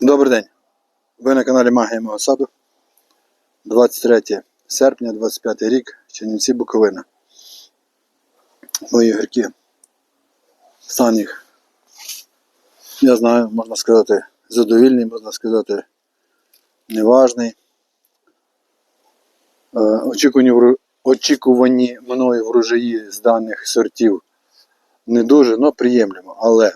Добрий день. Ви на каналі Магія мого саду. 23 серпня, 25 рік, Чернівці Буковина. Мої огірки. Стан їх. Я знаю, можна сказати, задовільний, можна сказати, неважний. Е, Очікувані, очікувані мною врожаї з даних сортів не дуже, але приємлемо. Але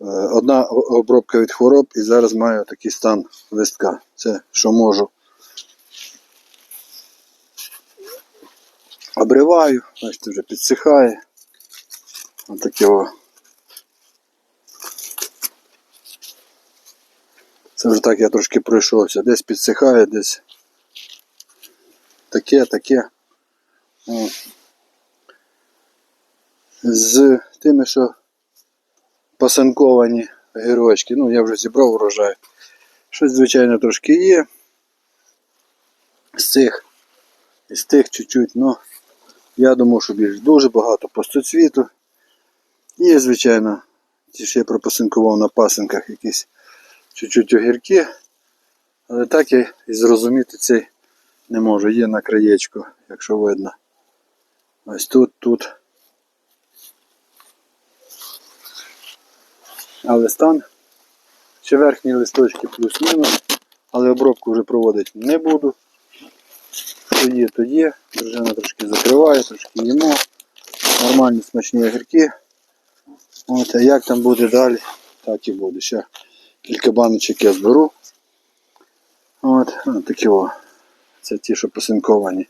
Одна обробка від хвороб і зараз маю такий стан листка. Це що можу. Обриваю, бачите, вже підсихає. Отаке о. Це вже так я трошки пройшовся. Десь підсихає, десь таке, таке. О. З тими, що пасанковані гірочки. Ну, я вже зібрав урожай. Щось, звичайно, трошки є. З цих, з тих чуть-чуть, ну, я думав, що більш дуже багато пустоцвіту. Є, звичайно, ті, що я пропасинкував на пасинках якісь чуть-чуть огірки. Але так я і зрозуміти цей не можу. Є на краєчку, якщо видно. Ось тут, тут. Але стан ще верхні листочки плюс-мінус, але обробку вже проводити не буду. Що є, то є. Дружина трошки закриває, трошки їмо. Нормальні смачні огірки. От, а як там буде далі, так і буде. Ще кілька баночок я зберу. От, от такі о. Це ті, що посинковані.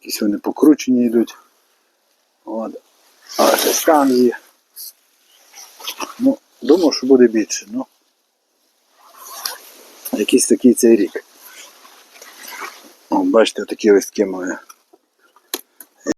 Якісь вони покручені йдуть. От. А це стан є. Ну, думав, що буде більше, ну. Якийсь такий цей рік. О, бачите, такі листки має.